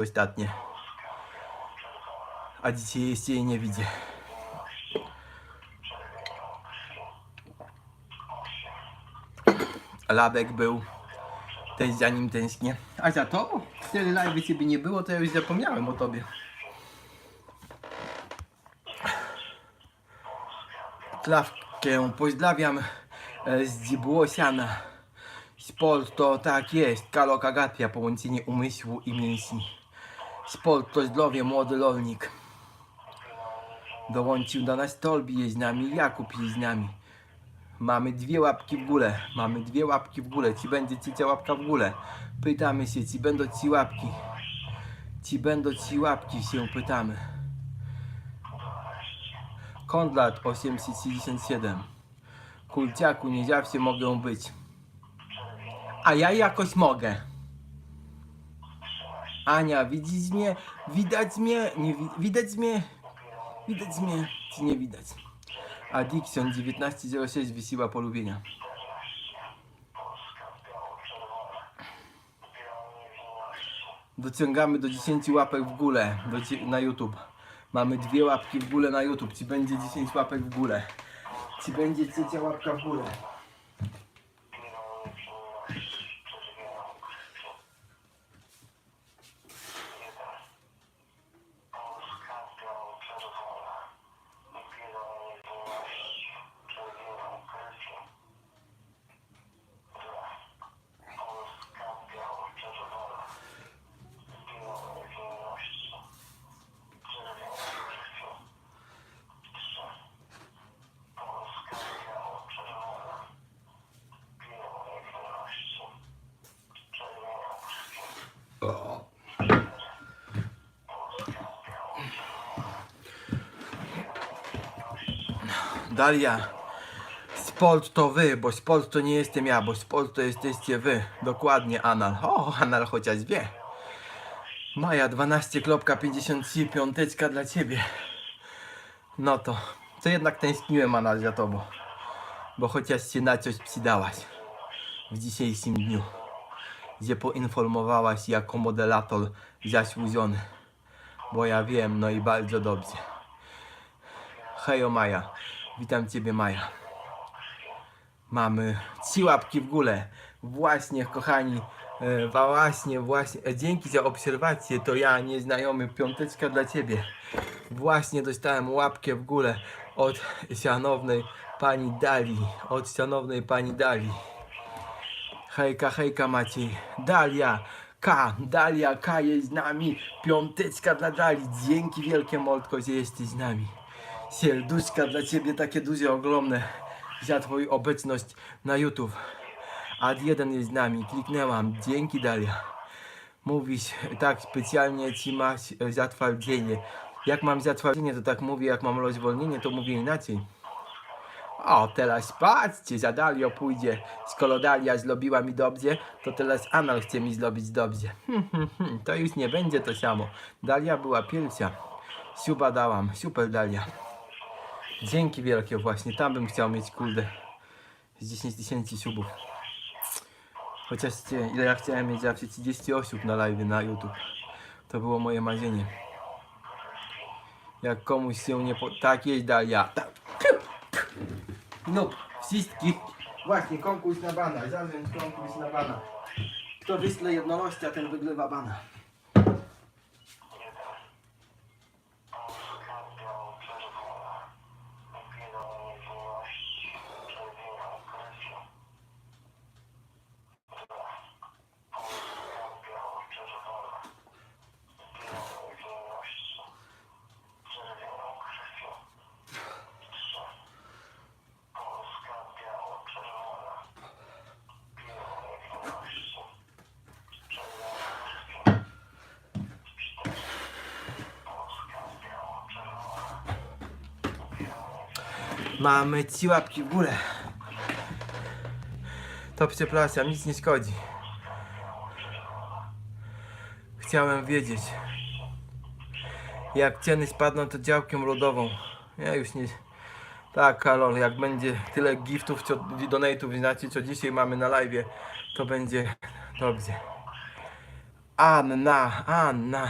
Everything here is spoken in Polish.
ostatnie. A dzisiaj jeszcze jej nie widzę. Labek był. Też za nim tęsknię. A za to? Tyle live ciebie nie było, to ja już zapomniałem o tobie. Klawkę pozdrawiam e, z Dzibłosiana. Sport to tak jest, kalokagatia, połączenie umysłu i mięśni. Sport to zdrowie, młody rolnik. Dołączył do nas Tolbi jest z nami, Jakub jest z nami. Mamy dwie łapki w górę, mamy dwie łapki w górę. Ci będzie trzecia łapka w górę. Pytamy się, ci będą ci łapki. Ci będą ci łapki się pytamy. Kondlat 867. Kulciaku, nie zawsze mogą być. A ja jakoś mogę. Ania, widzisz mnie? Widać mnie? Nie wi widać mnie? Widać mnie? Czy nie widać? A Dixon 1906 wysyła polubienia. Dociągamy do 10 łapek w górę na YouTube. Mamy dwie łapki w górę na YouTube. Ci będzie 10 łapek w górę. Ci będzie trzecia łapka w górę. Dalia, sport to wy, bo sport to nie jestem ja, bo sport to jesteście wy. Dokładnie, Anal. O, Anal chociaż wie. Maja 12.53, piąteczka dla ciebie. No to, to jednak tęskniłem, Anal, za tobą. Bo chociaż się na coś przydałaś w dzisiejszym dniu. Gdzie poinformowałaś jako moderator zasłużony. Bo ja wiem, no i bardzo dobrze. Hejo Maja, witam Ciebie Maja. Mamy trzy łapki w górę. Właśnie, kochani, e, właśnie, właśnie, e, dzięki za obserwację, to ja, nieznajomy, piąteczka dla Ciebie. Właśnie dostałem łapkę w górę od szanownej pani Dali, od szanownej pani Dali. Hejka, hejka Maciej. Dalia K, Dalia K jest z nami. Piąteczka dla Dali. Dzięki wielkie Moltko, że jesteś z nami. Serduszka dla Ciebie takie duże, ogromne za Twoją obecność na YouTube. Ad jeden jest z nami, kliknęłam. Dzięki Dalia. Mówisz tak specjalnie Ci masz e, zatwardzienie. Jak mam zatwardzienie, to tak mówię, jak mam rozwolnienie, to mówię inaczej. O, teraz patrzcie, za Dalią pójdzie. Skoro Dalia zrobiła mi dobrze, to teraz Anal chce mi zrobić dobrze. Hmm, hmm, hmm, to już nie będzie to samo. Dalia była pierwsza. Suba dałam. Super Dalia. Dzięki wielkie właśnie. Tam bym chciał mieć kurde z 10 tysięcy subów. Chociażcie, ile ja chciałem mieć zawsze 30 osób na live na YouTube. To było moje marzenie. Jak komuś się nie po... Tak jest Dalia. Tak. No, wszystkich. Właśnie, konkurs na bana. Zarząd konkurs na bana. Kto wyśle jednorożca, ten wygrywa bana. Mamy ci łapki w górę. To przepraszam, nic nie szkodzi. Chciałem wiedzieć. Jak ceny spadną, to działkiem lodową. Ja już nie... Tak, Karol, jak będzie tyle giftów, co donate'ów, znaczy co dzisiaj mamy na live, to będzie dobrze. Anna, Anna.